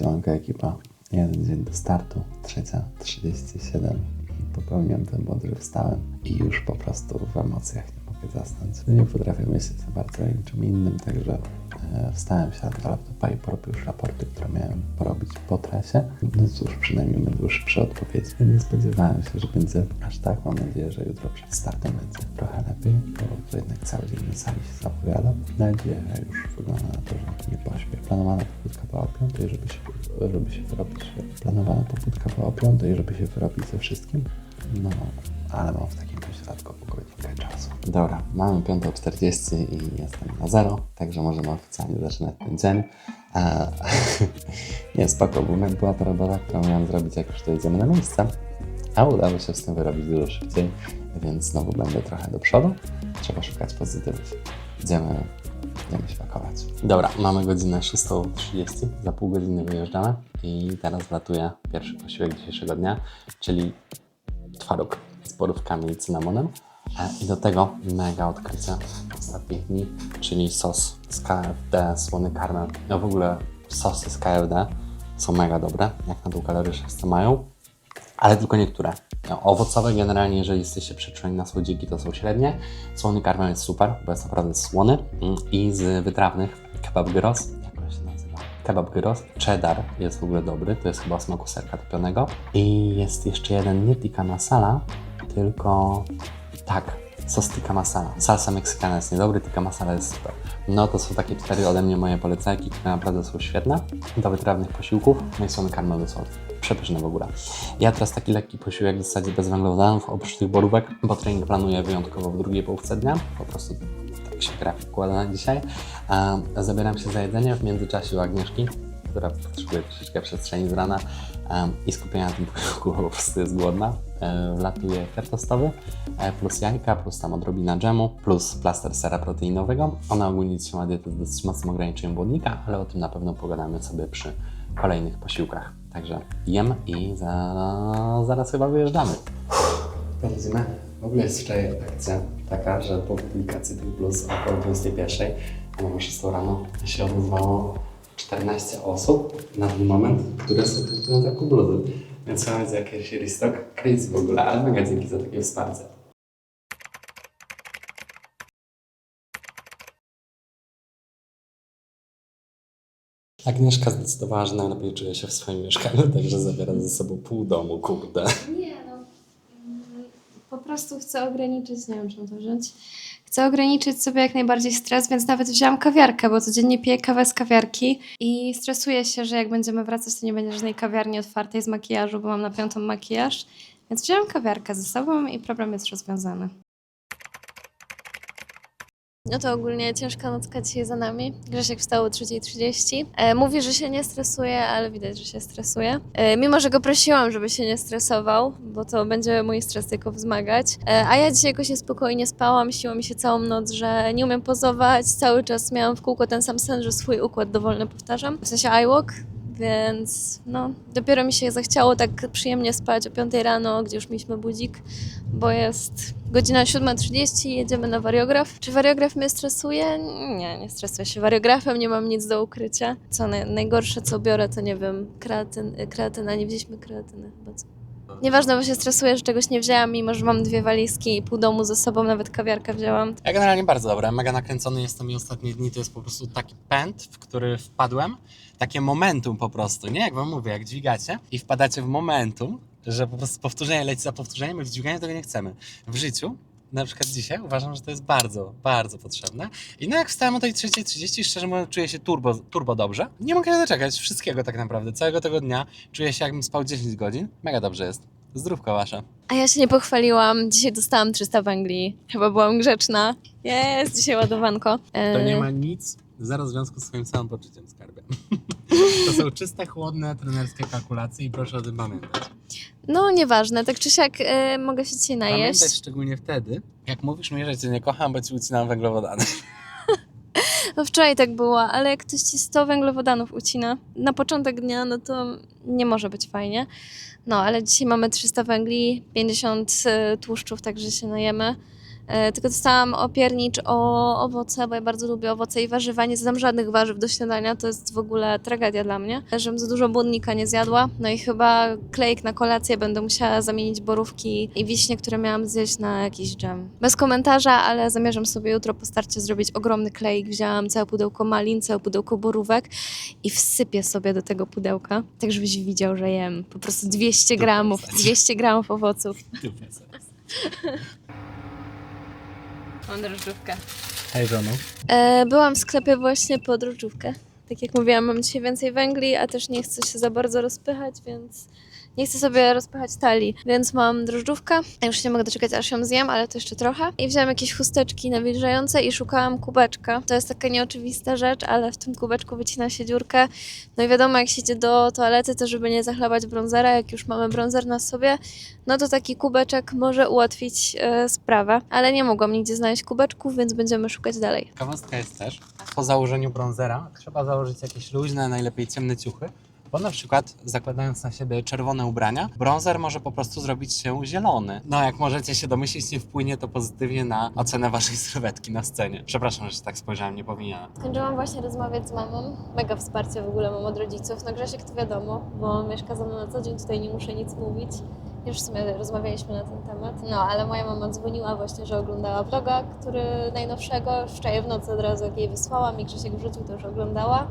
Siemanko ekipa. Jeden dzień do startu, trzecia, 37 i popełniłem ten błąd, że wstałem i już po prostu w emocjach zasnąć. Nie potrafię myśleć za bardzo niczym innym, także e, wstałem, siadłem do laptopa i porobił już raporty, które miałem porobić po trasie. No cóż, przynajmniej już przy odpowiedzi. Nie spodziewałem się, że będzie aż tak. Mam nadzieję, że jutro przed startem będzie trochę lepiej, bo to jednak cały dzień na sali się zapowiada. Nadzieję już wygląda na to, że nie pośpię. Planowana pobudka była o 5, żeby się, żeby się wyrobić. Planowana pobudka była o 5, żeby się wyrobić ze wszystkim. No, ale mam w takim dodatkowo czasu. Dobra, mamy 5.40 i jestem na zero, także możemy oficjalnie zaczynać ten dzień. Eee, nie, spoko, bo była to robota, którą miałem zrobić, jak już dojedziemy na miejsce, a udało się z tym wyrobić dużo szybciej, więc znowu będę trochę do przodu. Trzeba szukać pozytywów. Idziemy, idziemy się pakować. Dobra, mamy godzinę 6.30, za pół godziny wyjeżdżamy i teraz wlatuje pierwszy posiłek dzisiejszego dnia, czyli twaróg z borówkami i cynamonem. E, I do tego mega odkrycie ostatnich dni, czyli sos z KFD, słony karmel. No w ogóle sosy z KFD są mega dobre, jak na kaloryczność mają, ale tylko niektóre. No, owocowe generalnie, jeżeli jesteście przyczuleni na słodziki, to są średnie. Słony karmel jest super, bo jest naprawdę słony. Mm, I z wytrawnych kebab gyros, Kebab gyros. Cheddar jest w ogóle dobry, to jest chyba o smaku serka topionego. I jest jeszcze jeden, nie tikka masala, tylko tak, sos tikka masala. Salsa meksykana jest niedobry, tikka masala jest super. No to są takie cztery ode mnie moje polecajki, które naprawdę są świetne. Do wytrawnych posiłków, no i słony karmel do solu. Przepyszne w ogóle. Ja teraz taki lekki posiłek w zasadzie bez węglowodanów, oprócz tych borówek, bo trening planuję wyjątkowo w drugiej połówce dnia. Po prostu się grafik układa na dzisiaj. A zabieram się za jedzenie w międzyczasie u Agnieszki, która potrzebuje troszeczkę przestrzeni z rana em, i skupienia na tym posiłku, bo po prostu jest głodna. E, Wlatuje tostowy, e, plus jajka, plus tam odrobina dżemu, plus plaster sera proteinowego. Ona ogólnie trzyma dietę z dosyć mocnym ograniczeniem błonnika, ale o tym na pewno pogadamy sobie przy kolejnych posiłkach. Także jem i za, zaraz chyba wyjeżdżamy. Powiedzmy, w ogóle jest wczoraj akcja taka, że po publikacji tych bluz około 21, a mamy 6 rano, się odezwało 14 osób na ten moment, które są tylko na taką bluzę. Więc mamy jakiś restock. Crazy w ogóle, ale mega dzięki za takie wsparcie. Agnieszka zdecydowała, że najlepiej czuje się w swoim mieszkaniu, także zabiera ze sobą pół domu, kurde. Nie, Po prostu chcę ograniczyć, nie wiem czym to wziąć. Chcę ograniczyć sobie jak najbardziej stres, więc nawet wzięłam kawiarkę, bo codziennie piję kawę z kawiarki i stresuję się, że jak będziemy wracać, to nie będzie żadnej kawiarni otwartej z makijażu, bo mam na piątą makijaż. Więc wzięłam kawiarkę ze sobą i problem jest rozwiązany. No to ogólnie ciężka nocka dzisiaj za nami. Grzesiek wstał o 3.30. E, mówi, że się nie stresuje, ale widać, że się stresuje. E, mimo, że go prosiłam, żeby się nie stresował, bo to będzie mój stres tylko wzmagać. E, a ja dzisiaj jakoś niespokojnie spałam, siło mi się całą noc, że nie umiem pozować. Cały czas miałam w kółko ten sam sen, że swój układ dowolny powtarzam. W sensie iWalk. Więc no, dopiero mi się zachciało tak przyjemnie spać o 5 rano, gdzie już mieliśmy budzik, bo jest godzina 7.30 i jedziemy na wariograf. Czy wariograf mnie stresuje? Nie, nie stresuję się wariografem, nie mam nic do ukrycia. Co naj, najgorsze, co biorę, to nie wiem, kreatyn, kreatyna, nie wzięliśmy kreatyny chyba. Co? Nieważne, bo się stresuję, że czegoś nie wzięłam, mimo że mam dwie walizki i pół domu ze sobą, nawet kawiarkę wzięłam. Ja generalnie bardzo dobre, mega nakręcony jestem i ostatnie dni to jest po prostu taki pęd, w który wpadłem, takie momentum po prostu, nie? Jak wam mówię, jak dźwigacie i wpadacie w momentum, że po prostu powtórzenie leci za powtórzeniem i w dźwiganiu tego nie chcemy. W życiu, na przykład dzisiaj, uważam, że to jest bardzo, bardzo potrzebne. I no jak wstałem o tej 3.30, szczerze mówiąc, czuję się turbo, turbo dobrze. Nie mogę się doczekać wszystkiego tak naprawdę, całego tego dnia. Czuję się jakbym spał 10 godzin. Mega dobrze jest. Zdrówko wasze. A ja się nie pochwaliłam, dzisiaj dostałam 300 węgli. Chyba byłam grzeczna. Jest dzisiaj ładowanko. E, To nie ma nic, zero związku z swoim samopoczuciem, skarbie. To są czyste, chłodne, trenerskie kalkulacje i proszę o tym pamiętać. No nieważne, tak czy siak e, mogę się dzisiaj Pamiętać najeść. szczególnie wtedy, jak mówisz mi, że cię nie kocham, bo ci ucinam węglowodany. No wczoraj tak było, ale jak ktoś ci 100 węglowodanów ucina na początek dnia, no to nie może być fajnie. No ale dzisiaj mamy 300 węgli, 50 e, tłuszczów, także się najemy. E, tylko dostałam opiernicz o owoce, bo ja bardzo lubię owoce i warzywa. Nie zjadam żadnych warzyw do śniadania, to jest w ogóle tragedia dla mnie. Żebym za dużo błonnika nie zjadła. No i chyba klejk na kolację będę musiała zamienić borówki i wiśnie, które miałam zjeść na jakiś dżem. Bez komentarza, ale zamierzam sobie jutro po starcie zrobić ogromny klejk. Wzięłam całe pudełko malin, całe pudełko borówek i wsypię sobie do tego pudełka, tak żebyś widział, że jem. Po prostu 200 gramów, 200 gramów owoców. Mam drożdżówkę. Hej żono. E, byłam w sklepie właśnie po drożdżówkę. Tak jak mówiłam, mam dzisiaj więcej węgli, a też nie chcę się za bardzo rozpychać, więc nie chcę sobie rozpychać talii, więc mam drożdżówkę. Już nie mogę doczekać, aż ją zjem, ale to jeszcze trochę. I wziąłem jakieś chusteczki nawilżające i szukałam kubeczka. To jest taka nieoczywista rzecz, ale w tym kubeczku wycina się dziurkę. No i wiadomo, jak się idzie do toalety, to żeby nie zachlapać brązera, jak już mamy brązer na sobie, no to taki kubeczek może ułatwić e, sprawę. Ale nie mogłam nigdzie znaleźć kubeczków, więc będziemy szukać dalej. Ciekawostka jest też, po założeniu bronzera trzeba założyć jakieś luźne, najlepiej ciemne ciuchy, bo na przykład zakładając na siebie czerwone ubrania, bronzer może po prostu zrobić się zielony. No jak możecie się domyślić, nie wpłynie to pozytywnie na ocenę waszej sylwetki na scenie. Przepraszam, że tak spojrzałem, nie powinienem. Skończyłam właśnie rozmawiać z mamą. Mega wsparcie w ogóle mam od rodziców. No Grzesiek to wiadomo, bo mieszka ze mną na co dzień, tutaj nie muszę nic mówić. Już w sumie rozmawialiśmy na ten temat. No, ale moja mama dzwoniła właśnie, że oglądała vloga, który najnowszego, wczoraj w nocy od razu jak jej wysłałam i Grzesiek wrzucił, to już oglądała.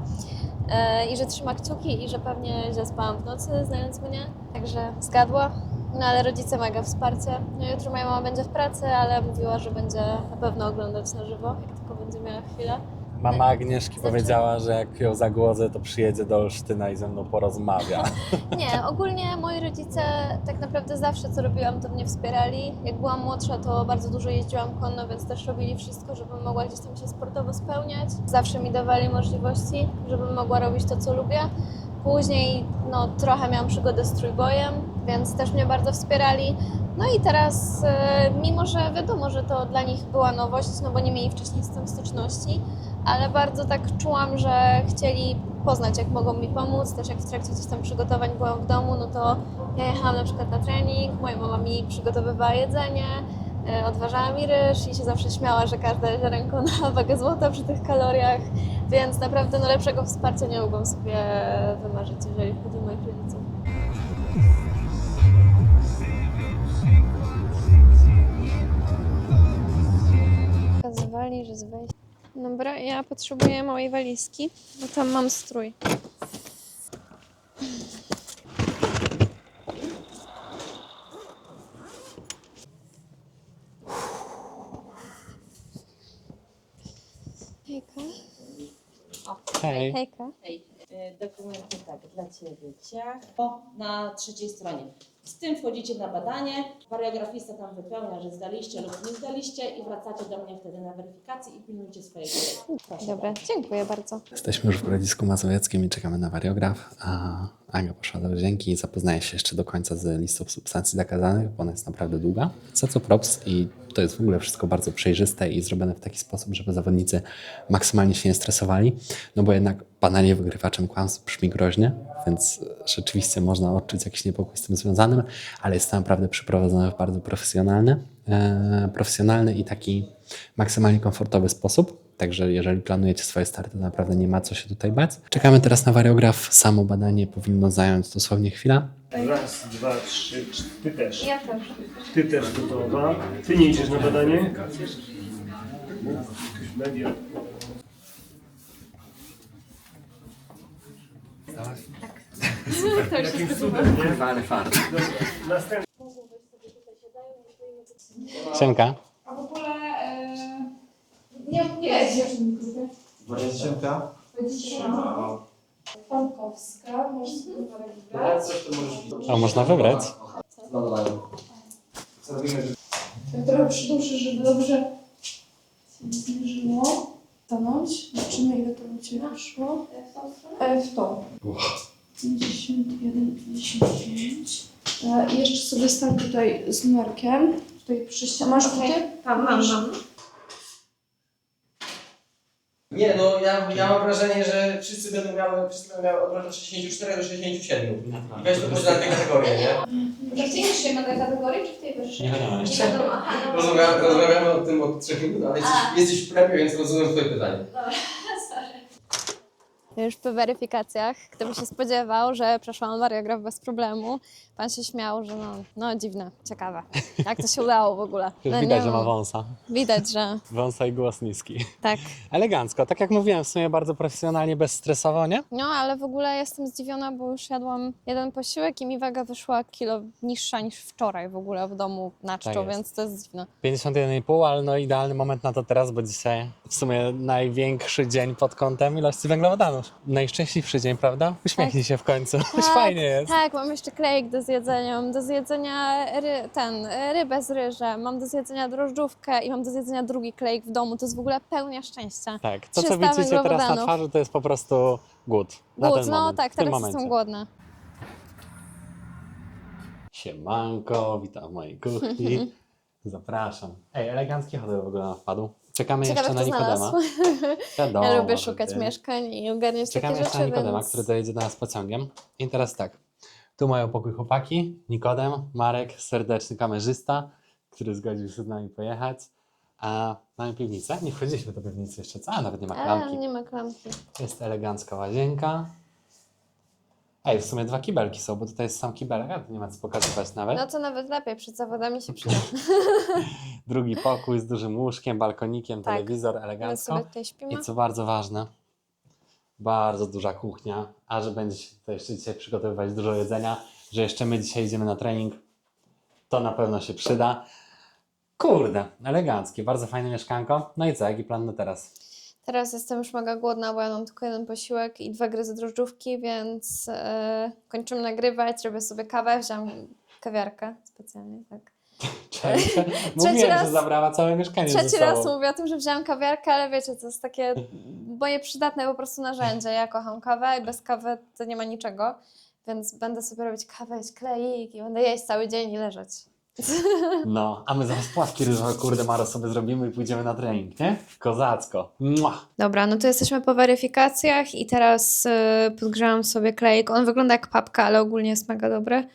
E, I że trzyma kciuki i że pewnie źle spałam w nocy, znając mnie. Także zgadła. No ale rodzice mega wsparcie. No jutro moja mama będzie w pracy, ale mówiła, że będzie na pewno oglądać na żywo, jak tylko będzie miała chwilę. Mama Agnieszki powiedziała, że jak ją zagłodzę, to przyjedzie do Olsztyna i ze mną porozmawia. Nie, ogólnie moi rodzice tak naprawdę zawsze co robiłam, to mnie wspierali. Jak byłam młodsza, to bardzo dużo jeździłam konno, więc też robili wszystko, żebym mogła gdzieś tam się sportowo spełniać. Zawsze mi dawali możliwości, żebym mogła robić to, co lubię. Później no, trochę miałam przygodę z trójbojem, więc też mnie bardzo wspierali. No i teraz, e, mimo że wiadomo, że to dla nich była nowość, no bo nie mieli wcześniej z tym styczności, ale bardzo tak czułam, że chcieli poznać, jak mogą mi pomóc. Też jak w trakcie gdzieś tam przygotowań byłam w domu, no to ja jechałam na przykład na trening, moja mama mi przygotowywała jedzenie, e, odważała mi ryż i się zawsze śmiała, że każde ziarenko na wagę złota przy tych kaloriach, więc naprawdę no lepszego wsparcia nie mogłam sobie wymarzyć, jeżeli chodzi o moich rodziców. Dobra, ja potrzebuję małej walizki, bo tam mam strój. Hejka. Hej. Hejka. Ej, y, dokumenty tak, dla Ciebie ciach. O, na trzeciej stronie. Z tym wchodzicie na badanie, wariografista tam wypełnia, że zdaliście lub nie zdaliście i wracacie do mnie wtedy na weryfikację i pilnujcie swojego. Proszę Dobra, dziękuję bardzo. Jesteśmy już w Grodzisku Mazowieckim i czekamy na wariograf, a Aga poszła do łazienki i zapoznaje się jeszcze do końca z listą substancji zakazanych, bo ona jest naprawdę długa. Za co props i to jest w ogóle wszystko bardzo przejrzyste i zrobione w taki sposób, żeby zawodnicy maksymalnie się nie stresowali, no bo jednak badanie wygrywaczem kłamstw brzmi groźnie, więc rzeczywiście można odczuć jakiś niepokój z tym związanym, ale jest to naprawdę przeprowadzone w bardzo profesjonalny, e, profesjonalny i taki maksymalnie komfortowy sposób. Także jeżeli planujecie swoje starty, to naprawdę nie ma co się tutaj bać. Czekamy teraz na wariograf. Samo badanie powinno zająć dosłownie chwilę. Raz, dwa, trzy, cztery. Ty też. Ja też. Ty też gotowa. Ty nie idziesz na badanie? Media. Jakim cudem, nie? Ale fart. Następny. Siemka. A w ogóle nie, nie jest Dwudziestka? Pankowska, możesz sobie wybrać. Coś to możesz A można wybrać? No dobra. Co robimy, że Tak trochę przyduszę, żeby dobrze się nie zmierzyło. Stanąć. Zobaczymy ile to u Ciebie wyszło. E, w tą. 51, 55. E, I jeszcze sobie stań tutaj z numerkiem. Tutaj przy ścianie. Masz buty? Tam mam, mam. Nie, no ja ja, ja mam wrażenie, że wszyscy będą miały, wszyscy będą miały od 64 do 67. I weź to podziel na te kategorie, nie? W tej będę kategorii, czy w tej wyższej? Nie wiadomo Nie jeszcze. wiadomo, aha, no. Rozmawiamy, rozmawiamy o tym od 3 minut, ale jesteś, A. jesteś w prepie, więc rozumiem twoje pytanie. Sorry. Już po weryfikacjach, kto by się spodziewał, że przeszłam wariograf bez problemu. Pan się śmiał, że no, no dziwne, ciekawe. Jak to się udało w ogóle? No, Widać, że ma wąsa. Widać, że Wąsa i głos niski. tak. Elegancko, tak jak mówiłem, w sumie bardzo profesjonalnie, bezstresowo, nie? No, ale w ogóle jestem zdziwiona, bo już jadłam jeden posiłek i mi waga wyszła kilo niższa niż wczoraj w ogóle w domu na czczo, Tak więc to jest dziwne. 51,5, ale no idealny moment na to teraz, bo dzisiaj w sumie największy dzień pod kątem ilości węglowodanów. Najszczęśliwszy dzień, prawda? Uśmiechnij się w końcu. Już fajnie jest. Tak, mam jeszcze klejek do zjedzenia, mam do zjedzenia ry, ten, rybę z ryżem, mam do zjedzenia drożdżówkę i mam do zjedzenia drugi klejek w domu. To jest w ogóle pełnia szczęścia. Tak, to co 300 widzicie teraz na twarzy, to jest po prostu głód. Głód, no moment, tak, teraz momencie. jestem głodna. Siemanko, witam w mojej kuchni. Zapraszam. Ej, elegancki hotel w ogóle nam wpadł. Czekamy Ciekawe, jeszcze na Nikodema. Wiadomo, Ja lubię szukać ty. mieszkań i ogarniać Czekamy takie jeszcze rzeczy, na Nikodema, więc... który dojedzie do nas pociągiem. I teraz tak. Tu mają pokój chłopaki, Nikodem, Marek, serdeczny kamerzysta, który zgodził się z nami pojechać. A mamy piwnicę. Nie wchodziliśmy do piwnicy jeszcze, co? A nawet nie ma klamki. nie ma klamki. Jest elegancka łazienka. Ej, w sumie dwa kibelki są, bo tutaj jest sam kibelek, a tu nie ma co pokazywać nawet. No to nawet lepiej, przed zawodami się przyda. Drugi pokój z dużym łóżkiem, balkonikiem, Tak. telewizor, My elegancko. sobie tutaj śpimy. I co bardzo ważne, bardzo duża kuchnia, a że będzie się tutaj jeszcze dzisiaj przygotowywać dużo jedzenia, że jeszcze my dzisiaj idziemy na trening, to na pewno się przyda. Kurde, eleganckie, bardzo fajne mieszkanko. No i co, jaki plan na teraz? Teraz jestem już mega głodna, bo ja mam tylko jeden posiłek i dwa gry z drożdżówki, więc e, kończymy nagrywać, robię sobie kawę, wziąłam kawiarkę specjalnie, tak. Cześć. Mówiłem, raz- że zabrała całe mieszkanie ze Trzeci sobą. raz mówię o tym, że wziąłam kawiarkę, ale wiecie, to jest takie moje przydatne po prostu narzędzie. Ja kocham kawę i bez kawy to nie ma niczego, więc będę sobie robić kawę, jeść kleik i będę jeść cały dzień i leżeć. No, a my zaraz płatki ryżowe, kurde, Maro, sobie zrobimy i pójdziemy na trening, nie? Kozacko. Mua. Dobra, no to jesteśmy po weryfikacjach i teraz y, podgrzałam sobie klejek. On wygląda jak papka, ale ogólnie jest mega dobry.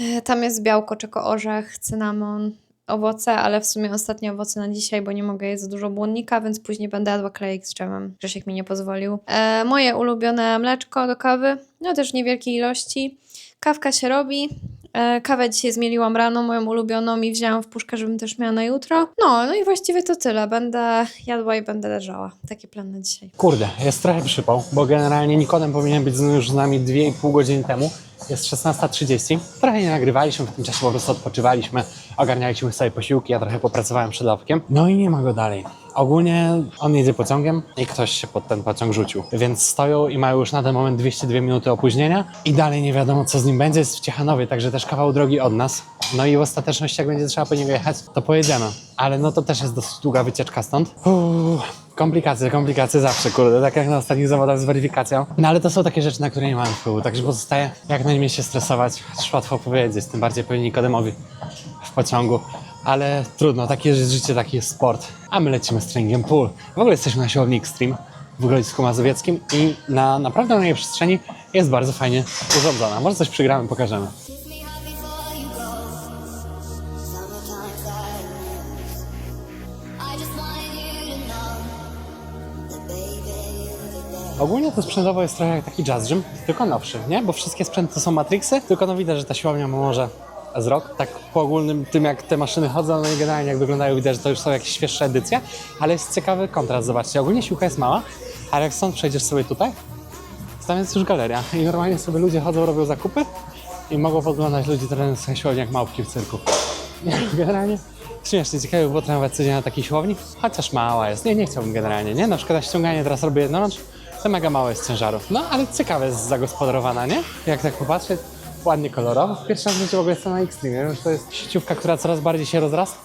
Y, tam jest białko, czeko orzech, cynamon, owoce, ale w sumie ostatnie owoce na dzisiaj, bo nie mogę jeść za dużo błonnika, więc później będę jadła klejek z dżemem. Grzesiek mi nie pozwolił. E, moje ulubione mleczko do kawy, no też niewielkiej ilości. Kawka się robi. E, Kawę dzisiaj zmieliłam rano, moją ulubioną i wzięłam w puszkę, żebym też miała na jutro. No, no i właściwie to tyle. Będę jadła i będę leżała. Taki plan na dzisiaj. Kurde, jest trochę przypał, bo generalnie Nikodem powinien być już z nami 2,5 godziny temu. Jest 16.30. Trochę nie nagrywaliśmy, w tym czasie po prostu odpoczywaliśmy, ogarnialiśmy sobie posiłki, ja trochę popracowałem przed lawkiem. No i nie ma go dalej. Ogólnie on jedzie pociągiem i ktoś się pod ten pociąg rzucił. Więc stoją i mają już na ten moment 202 minuty opóźnienia i dalej nie wiadomo co z nim będzie. Jest w Ciechanowie, także też kawał drogi od nas. No i w ostateczności jak będzie trzeba po niego jechać, to pojedziemy. Ale no to też jest dosyć długa wycieczka stąd. Komplikacje, komplikacje zawsze, kurde, tak jak na ostatnich zawodach z weryfikacją. No ale to są takie rzeczy, na które nie mamy wpływu, także pozostaje jak najmniej się stresować, chociaż łatwo powiedzieć, tym bardziej pewnie Nikodemowi w pociągu. Ale trudno, takie jest życie, taki jest sport. A my lecimy z treningiem pool. W ogóle jesteśmy na siłowni Extreme w Grodzisku Mazowieckim i na naprawdę na przestrzeni jest bardzo fajnie urządzona. Może coś przygramy, pokażemy. Ogólnie to sprzętowo jest trochę jak taki jazz gym, tylko nowszy, nie? Bo wszystkie sprzęty to są Matrixy, tylko no widać, że ta siłownia może z rok, tak po ogólnym tym jak te maszyny chodzą, no i generalnie jak wyglądają, widać, że to już są jakieś świeższe edycje, ale jest ciekawy kontrast, zobaczcie, ogólnie siłka jest mała, ale jak stąd przejdziesz sobie tutaj, tam jest już galeria i normalnie sobie ludzie chodzą, robią zakupy i mogą podglądać ludzi trenujących siłowni jak małpki w cyrku. Generalnie śmiesznie, ciekawe by było trenować codziennie na takiej siłowni, chociaż mała jest. Nie, nie chciałbym generalnie, nie? Na przykład ściąganie teraz robię jednorącz, to mega mało jest ciężarów. No, ale ciekawe jest zagospodarowana, nie? Jak tak popatrzeć, ładnie kolorowo. Pierwszy raz w w ogóle jestem na że to jest sieciówka, która coraz bardziej się rozrasta,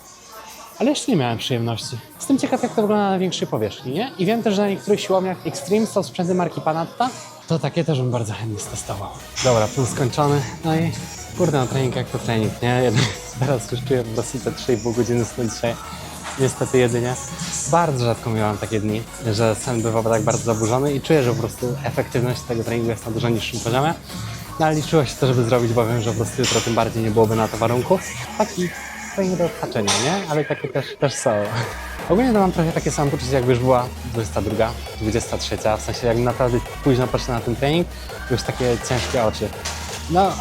ale jeszcze nie miałem przyjemności. Jestem ciekaw, jak to wygląda na większej powierzchni, nie? I wiem też, że na niektórych siłowniach Extreme są sprzęty marki Panatta, to takie też bym bardzo chętnie stestował. Dobra, plan skończony, no i kurde, no trening jak to trening, nie? Jednak Teraz już czuję prostu te 3,5 godziny snu dzisiaj niestety jedynie. Bardzo rzadko miałam takie dni, że sen bywał tak bardzo zaburzony i czuję, że po prostu efektywność tego treningu jest na dużo niższym poziomie. No ale liczyło się to, żeby zrobić, bo wiem, że po prostu jutro tym bardziej nie byłoby na to warunków. Taki trening do odhaczenia, nie? Ale takie też, też są. Ogólnie to mam trochę takie samo poczucie, jakby już była 22, 23, w sensie jak naprawdę późno patrzę na ten trening, już takie ciężkie oczy. No,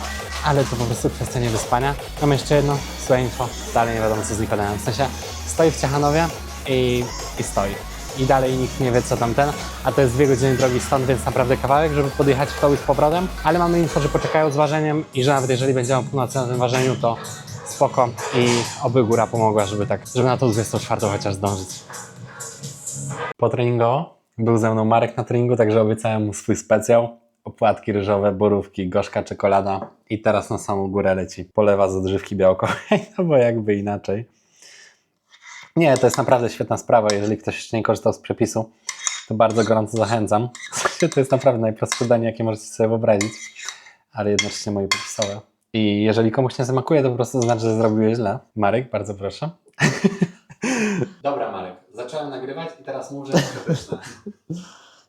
ale to po prostu kwestia niewyspania. Mam jeszcze jedno złe info, dalej nie wiadomo co z Nikodemem. W sensie stoi w Ciechanowie i, i stoi. I dalej nikt nie wie co tamten, a to jest dwie godziny drogi stąd, więc naprawdę kawałek, żeby podjechać w to z powrotem. Ale mamy info, że poczekają z ważeniem i że nawet jeżeli będziemy północy na tym ważeniu, to spoko i oby góra pomogła, żeby tak, żeby na tą 24 chociaż zdążyć. Po treningowo był ze mną Marek na treningu, także obiecałem mu swój specjał. Opłatki ryżowe, borówki, gorzka czekolada i teraz na samą górę leci polewa z odżywki białkowej, no bo jakby inaczej. Nie, to jest naprawdę świetna sprawa. Jeżeli ktoś jeszcze nie korzystał z przepisu, to bardzo gorąco zachęcam. To jest naprawdę najprostsze danie, jakie możecie sobie wyobrazić, ale jednocześnie moje popisowe. I jeżeli komuś nie smakuje, to po prostu znaczy, że zrobiłeś źle. Marek, bardzo proszę. Dobra, Marek, zacząłem nagrywać i teraz mów, że jest pyszne.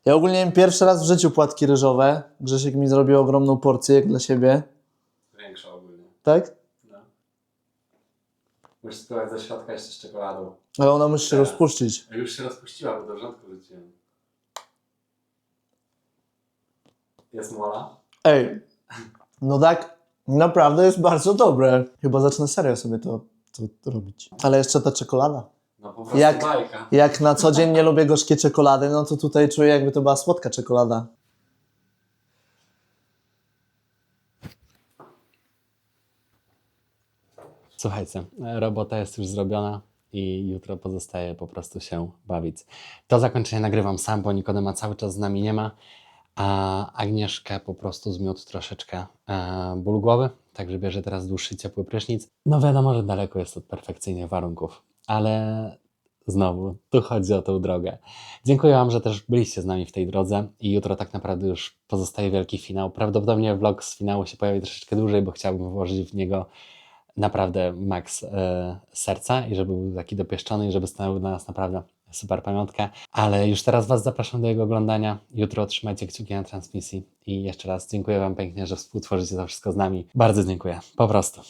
Ja ogólnie jem pierwszy raz w życiu płatki ryżowe. Grzesiek mi zrobił ogromną porcję jak dla siebie. Większe ogólnie. Tak? Musisz spróbować ze środka jeszcze z czekoladą. Ale ona musi się Teraz. rozpuścić. A Już się rozpuściła, bo do wrzątku rzuciłem. Jest mola? Ej, no tak, naprawdę jest bardzo dobre. Chyba zacznę serio sobie to, to robić. Ale jeszcze ta czekolada. No po prostu Jak- bajka. Jak na co dzień nie lubię gorzkie czekolady, no to tutaj czuję jakby to była słodka czekolada. Słuchajcie, robota jest już zrobiona i jutro pozostaje po prostu się bawić. To zakończenie nagrywam sam, bo Nikodema cały czas z nami nie ma, a Agnieszkę po prostu zmiótł troszeczkę e, ból głowy, także bierze teraz dłuższy ciepły prysznic. No wiadomo, że daleko jest od perfekcyjnych warunków, ale znowu, tu chodzi o tą drogę. Dziękuję Wam, że też byliście z nami w tej drodze i jutro tak naprawdę już pozostaje wielki finał. Prawdopodobnie vlog z finału się pojawi troszeczkę dłużej, bo chciałbym włożyć w niego naprawdę maks e, serca i żeby był taki dopieszczony i żeby stanowił dla nas naprawdę super pamiątkę. Ale już teraz Was zapraszam do jego oglądania. Jutro trzymajcie kciuki na transmisji i jeszcze raz dziękuję Wam pięknie, że współtworzycie to wszystko z nami. Bardzo dziękuję. Po prostu.